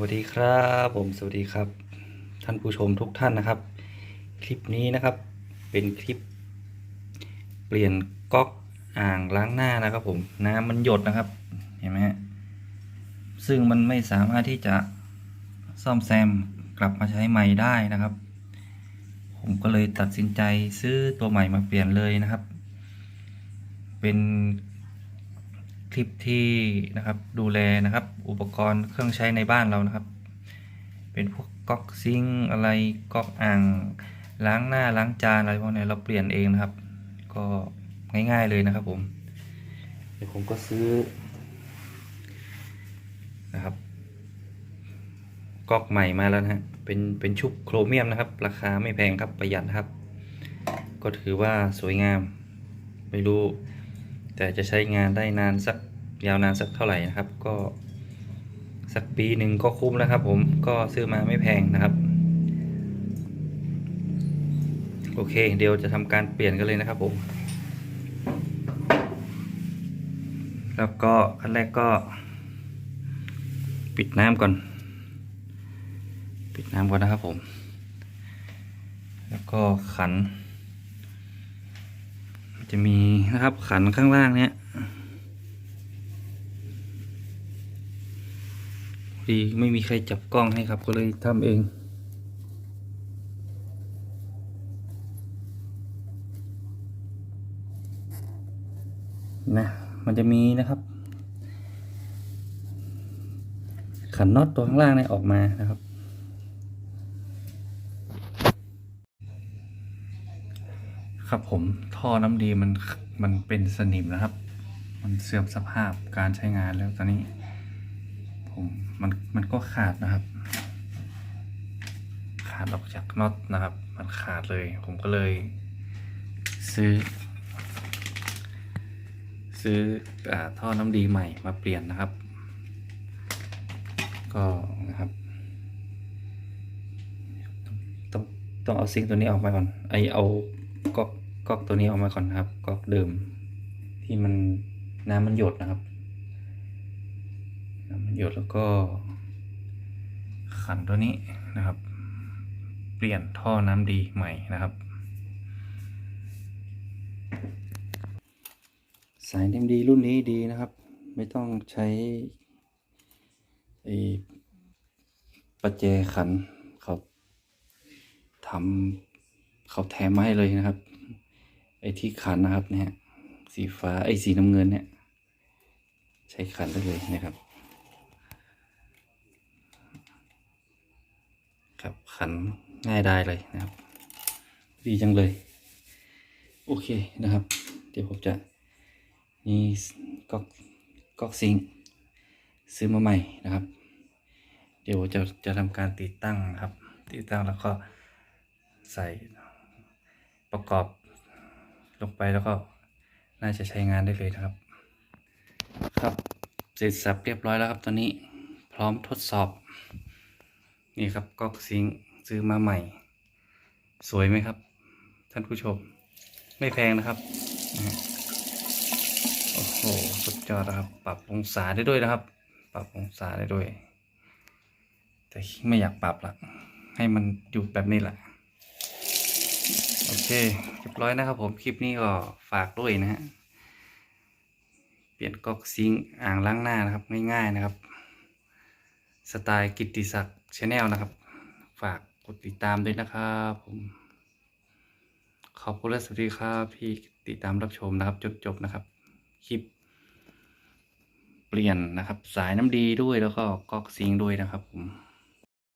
วัสดีครับผมสวัสดีครับ ท่านผู้ชมทุกท่านนะครับ คลิปนี้นะครับเป็นคลิป เปลี่ยนก๊อกอ่างล้างหน้านะครับผมน้ำมันหยดนะครับเห็นไหมฮะซึ่งมันไม่สามารถที่จะซ่อมแซมกลับมาใช้ใหม่ได้นะครับ ผมก็เลยตัดสินใจซื้อตัวใหม่มาเปลี่ยนเลยนะครับ เป็น คลิปที่นะครับดูแลนะครับ อุปกรณ์เครื่องใช้ในบ้านเรานะครับ เป็นพวกก๊อกซิงอะไรก๊อกอ่างล้างหน้าล้างจานอะไรพวกนี้เราเปลี่ยนเองนะครับ ก็ง่ายๆเลยนะครับผมเดี๋ยวผมก็ซื้อนะครับก๊อกใหม่มาแล้วนะฮะเป็นเป็นชุบโครเมียมนะครับ ราคาไม่แพงครับประหยัดครับ ก็ถือว่าสวยงาม ไม่รู้ แต่จะใช้งานได้นานสักยาวนานสักเท่าไหร่นะครับ ก็สักปีหนึ่งก็คุ้มแล้วครับ ผมก็ซื้อมาไม่แพงนะครับโอเค เดี๋ยวจะทำการเปลี่ยนกันเลยนะครับผม แล้วก็ขั้นแรกก็ ปิดน้ำก่อน ปิดน้ำก่อนนะครับผม แล้วก็ขัน จะมีนะครับขันข้างล่างเนี้ยดีไม่มีใครจับกล้องให้ครับก็เลยทำเองนะมันจะมีนะครับ ขันน็อตตัวข้างล่างเนี่ยออกมานะครับ ครับผมท่อน้ำดีมันมันเป็นสนิมนะครับ มันเสื่อมสภาพการใช้งานแล้วตอนนี้ ผมมันมันก็ขาดนะครับ ขาดออกจากน็อตนะครับ มันขาดเลย ผมก็เลย ซื้อ ซื้ออท่อน้ำดีใหม่มาเปลี่ยนนะครับ ก็นะครับต้องต้องเอาซิงตัวนี้ออกมาก่อนไอเอา ก๊อกตัวนี้ออกมาก่อนนะครับก๊อกเดิม ที่มันน้ำมันหยดนะครับน้ำมันหยดแล้วก็ ขันตัวนี้นะครับ เปลี่ยนท่อน้ำดีใหม่นะครับ สายน้ำดีรุ่นนี้ดีนะครับ ไม่ต้องใช้ไอ้ประแจขันเขาทำเขาแถมมาให้เลยนะครับ ไอ้ที่ขันนะครับเนี่ยสีฟ้าไอ้สีน้ำเงินเนี่ย ใช้ขันได้เลยนะครับ ครับขันง่ายได้เลยนะครับ ดีจังเลย โอเคนะครับ เดี๋ยวผมจะนี่ก๊อกก๊อกซิงซื้อมาใหม่นะครับ เดี๋ยวจะจะทำการติดตั้งครับ ติดตั้งแล้วก็ใส่ประกอบ ลงไปแล้วก็น่าจะใช้งานได้เลยนะครับ ครับเสร็จสับเรียบร้อยแล้วครับตอนนี้พร้อมทดสอบ นี่ครับก๊อกซิงซื้อมาใหม่ สวยไหมครับ ท่านผู้ชม ไม่แพงนะครับโอ้โหสุดยอดนะครับ ปรับองศาได้ด้วยนะครับ ปรับองศาได้ด้วย แต่ไม่อยากปรับละให้มันอยู่แบบนี้แหละ โอเคเรียบร้อยนะครับผมคลิปนี้ก็ฝากด้วยนะฮะเปลี่ยนก๊อกซิงอ่างล้างหน้านะครับง่ายๆนะครับ สไตล์กิตติศักดิ์ชาแนลนะครับ ฝากกดติดตามด้วยนะครับผมขอบคุณและสวัสดีครับที่ติดตามรับชมนะครับจนจบนะครับคลิป เปลี่ยนนะครับ สายน้ำดีด้วยแล้วก็ก๊อกซิงด้วยนะครับผม